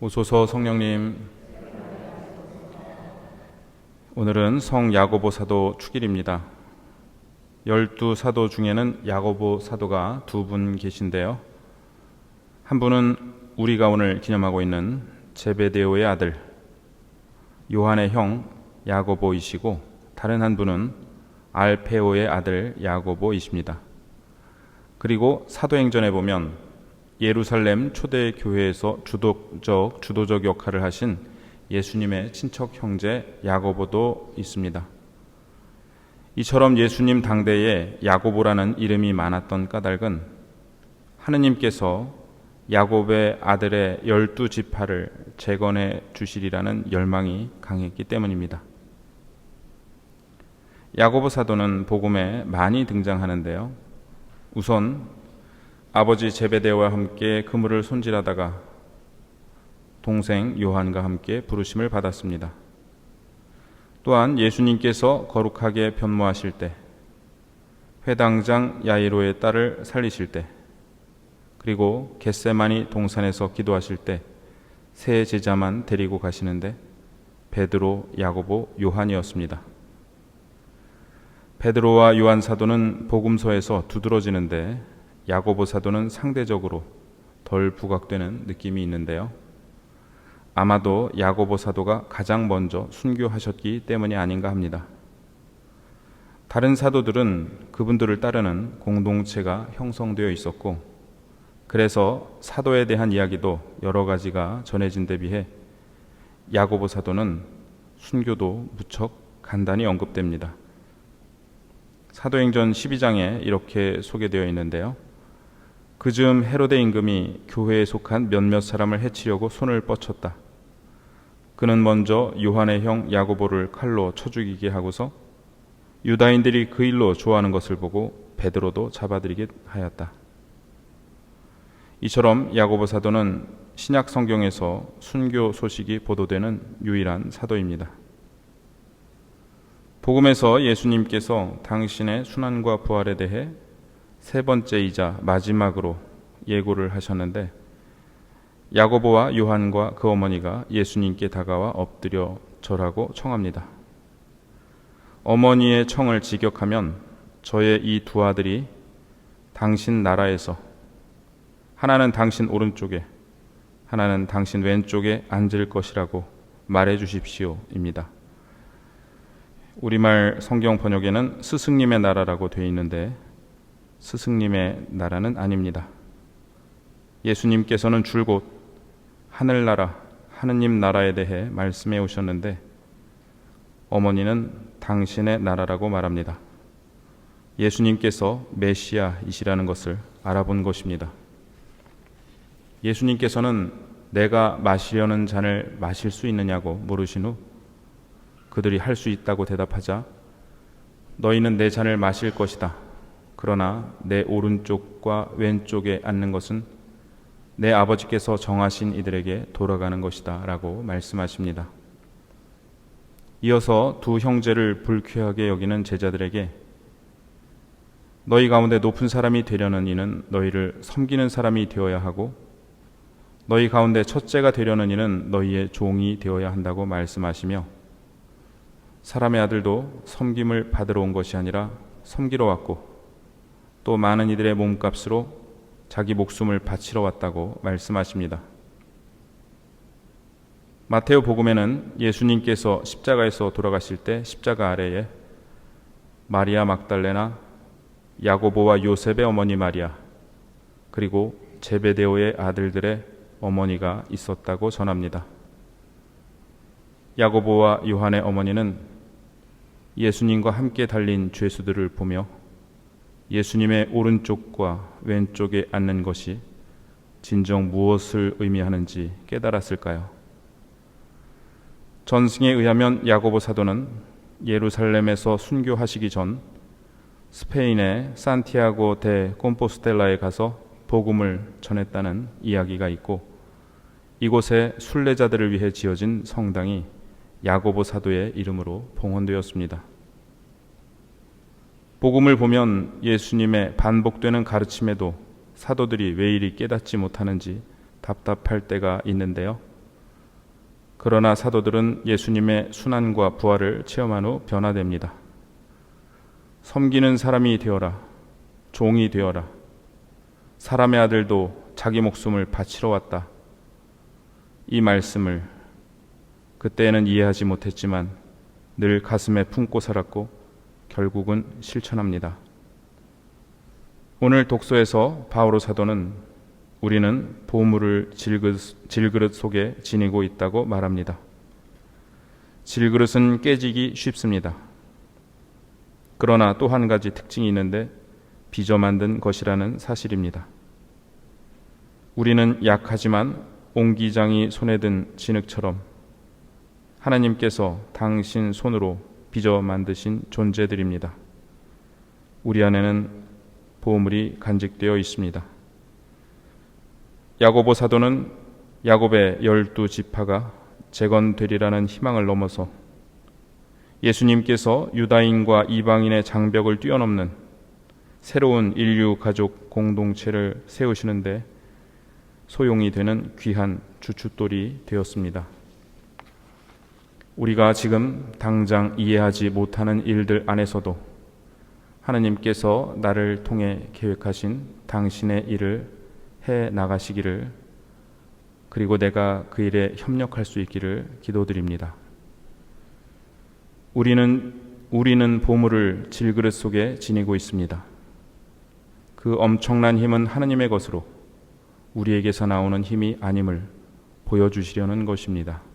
오소서 성령님 오늘은 성 야고보 사도 축일입니다. 열두 사도 중에는 야고보 사도가 두 분 계신데요. 한 분은 우리가 오늘 기념하고 있는 제베데오의 아들 요한의 형 야고보이시고 다른 한 분은 알페오의 아들 야고보이십니다. 그리고 사도행전에 보면 예루살렘 초대 교회에서 주도적 주도적 역할을 하신 예수님의 친척 형제 야고보도 있습니다. 이처럼 예수님 당대에 야고보라는 이름이 많았던 까닭은 하느님께서 야곱의 아들의 열두 지파를 재건해 주시리라는 열망이 강했기 때문입니다. 야고보 사도는 복음에 많이 등장하는데요. 우선 아버지 제베데와 함께 그물을 손질하다가 동생 요한과 함께 부르심을 받았습니다. 또한 예수님께서 거룩하게 변모하실 때, 회당장 야이로의 딸을 살리실 때, 그리고 겟세마니 동산에서 기도하실 때 세 제자만 데리고 가시는데 베드로, 야고보, 요한이었습니다. 베드로와 요한 사도는 복음서에서 두드러지는데 야고보 사도는 상대적으로 덜 부각되는 느낌이 있는데요. 아마도 야고보 사도가 가장 먼저 순교하셨기 때문이 아닌가 합니다. 다른 사도들은 그분들을 따르는 공동체가 형성되어 있었고 그래서 사도에 대한 이야기도 여러 가지가 전해진 데 비해 야고보 사도는 순교도 무척 간단히 언급됩니다. 사도행전 12장에 이렇게 소개되어 있는데요. 그즈음 헤로데 임금이 교회에 속한 몇몇 사람을 해치려고 손을 뻗쳤다. 그는 먼저 요한의 형 야고보를 칼로 쳐 죽이게 하고서 유다인들이 그 일로 좋아하는 것을 보고 베드로도 잡아들이게 하였다. 이처럼 야고보 사도는 신약 성경에서 순교 소식이 보도되는 유일한 사도입니다. 복음에서 예수님께서 당신의 순환과 부활에 대해 세 번째이자 마지막으로 예고를 하셨는데 야고보와 요한과 그 어머니가 예수님께 다가와 엎드려 절하고 청합니다. 어머니의 청을 직역하면 저의 이 두 아들이 당신 나라에서 하나는 당신 오른쪽에 하나는 당신 왼쪽에 앉을 것이라고 말해 주십시오입니다. 우리말 성경 번역에는 스승님의 나라라고 되어 있는데 스승님의 나라는 아닙니다. 예수님께서는 줄곧 하늘나라, 하느님 나라에 대해 말씀해 오셨는데 어머니는 당신의 나라라고 말합니다. 예수님께서 메시아이시라는 것을 알아본 것입니다. 예수님께서는 내가 마시려는 잔을 마실 수 있느냐고 물으신 후 그들이 할 수 있다고 대답하자 너희는 내 잔을 마실 것이다. 그러나 내 오른쪽과 왼쪽에 앉는 것은 내 아버지께서 정하신 이들에게 돌아가는 것이다. 라고 말씀하십니다. 이어서 두 형제를 불쾌하게 여기는 제자들에게 너희 가운데 높은 사람이 되려는 이는 너희를 섬기는 사람이 되어야 하고 너희 가운데 첫째가 되려는 이는 너희의 종이 되어야 한다고 말씀하시며 사람의 아들도 섬김을 받으러 온 것이 아니라 섬기러 왔고 또 많은 이들의 몸값으로 자기 목숨을 바치러 왔다고 말씀하십니다. 마테오 복음에는 예수님께서 십자가에서 돌아가실 때 십자가 아래에 마리아 막달레나 야고보와 요셉의 어머니 마리아 그리고 제베데오의 아들들의 어머니가 있었다고 전합니다. 야고보와 요한의 어머니는 예수님과 함께 달린 죄수들을 보며 예수님의 오른쪽과 왼쪽에 앉는 것이 진정 무엇을 의미하는지 깨달았을까요? 전승에 의하면 야고보 사도는 예루살렘에서 순교하시기 전 스페인의 산티아고 데 콤포스텔라에 가서 복음을 전했다는 이야기가 있고 이곳에 순례자들을 위해 지어진 성당이 야고보 사도의 이름으로 봉헌되었습니다. 복음을 보면 예수님의 반복되는 가르침에도 사도들이 왜 이리 깨닫지 못하는지 답답할 때가 있는데요. 그러나 사도들은 예수님의 순환과 부활을 체험한 후 변화됩니다. 섬기는 사람이 되어라. 종이 되어라. 사람의 아들도 자기 목숨을 바치러 왔다. 이 말씀을 그때는 이해하지 못했지만 늘 가슴에 품고 살았고 결국은 실천합니다. 오늘 독서에서 바오로 사도는 우리는 보물을 질그릇, 질그릇 속에 지니고 있다고 말합니다. 질그릇은 깨지기 쉽습니다. 그러나 또 한 가지 특징이 있는데 빚어 만든 것이라는 사실입니다. 우리는 약하지만 옹기장이 손에 든 진흙처럼 하나님께서 당신 손으로 빚어 만드신 존재들입니다. 우리 안에는 보물이 간직되어 있습니다. 야고보 사도는 야곱의 열두 지파가 재건되리라는 희망을 넘어서 예수님께서 유다인과 이방인의 장벽을 뛰어넘는 새로운 인류 가족 공동체를 세우시는데 소용이 되는 귀한 주춧돌이 되었습니다. 우리가 지금 당장 이해하지 못하는 일들 안에서도 하나님께서 나를 통해 계획하신 당신의 일을 해 나가시기를 그리고 내가 그 일에 협력할 수 있기를 기도드립니다. 우리는 우리는 보물을 질그릇 속에 지니고 있습니다. 그 엄청난 힘은 하나님의 것으로 우리에게서 나오는 힘이 아님을 보여주시려는 것입니다.